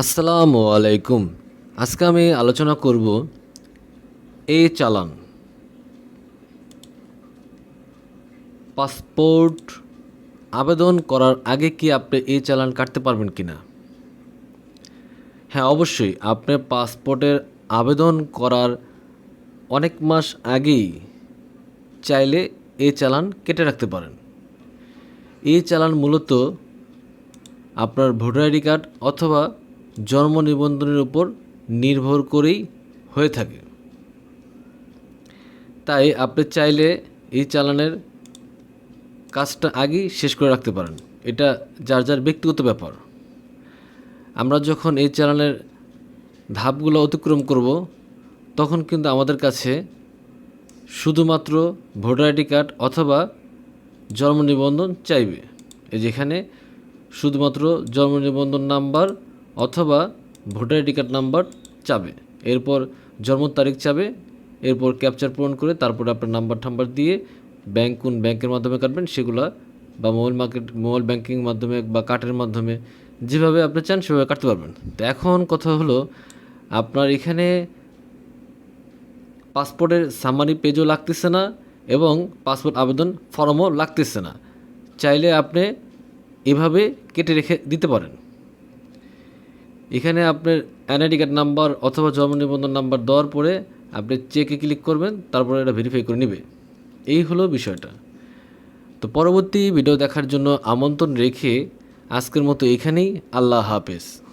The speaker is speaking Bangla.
আসসালামু আলাইকুম। আজকে আমি আলোচনা করব এ চালান। পাসপোর্ট আবেদন করার আগে কি আপনি এই চালান কাটতে পারবেন কি না হ্যাঁ অবশ্যই। আপনি পাসপোর্টের আবেদন করার অনেক মাস আগেই চাইলে এই চালান কেটে রাখতে পারেন। এই চালান মূলত আপনার ভোটার আইডি কার্ড অথবা জন্ম নিবন্ধনের উপর নির্ভর করেই হয়ে থাকে। তাই আপনি চাইলে এই চালানের কাজটা আগেই শেষ করে রাখতে পারেন। এটা যার যার ব্যক্তিগত ব্যাপার। আমরা যখন এই চালানের ধাপগুলো অতিক্রম করব, তখন কিন্তু আমাদের কাছে শুধুমাত্র ভোটার আইডি কার্ড অথবা জন্ম নিবন্ধন চাইবে। এই যেখানে শুধুমাত্র জন্ম নিবন্ধন নাম্বার অথবা ভোটার আইডি কার্ড নাম্বার চাবে। এরপর জন্ম তারিখ চাবে, এরপর ক্যাপচার পূরণ করে তারপরে আপনার নাম্বার টাম্বার দিয়ে ব্যাংক কোন ব্যাংকের মাধ্যমে কাটবেন সেগুলা বা মোবাইল মার্কেট, মোবাইল ব্যাংকিং মাধ্যমে বা কার্ডের মাধ্যমে যেভাবে আপনি চান সেভাবে কাটতে পারবেন। তো এখন কথা হলো আপনার এখানে পাসপোর্টের সামারি পেজও লাগতেছে না এবং পাসপোর্ট আবেদন ফর্মও লাগতেছে না। চাইলে আপনি এভাবে কেটে রেখে দিতে পারেন। এখানে আপনার এনআইডি কার্ড নাম্বার অথবা জন্ম নিবন্ধন নাম্বার দেওয়ার পরে আপনি চেকে ক্লিক করবেন, তারপরে এটা ভেরিফাই করে নেবে। এই হলো বিষয়টা। তো পরবর্তী ভিডিও দেখার জন্য আমন্ত্রণ রেখে আজকের মতো এখানেই। আল্লাহ হাফেজ।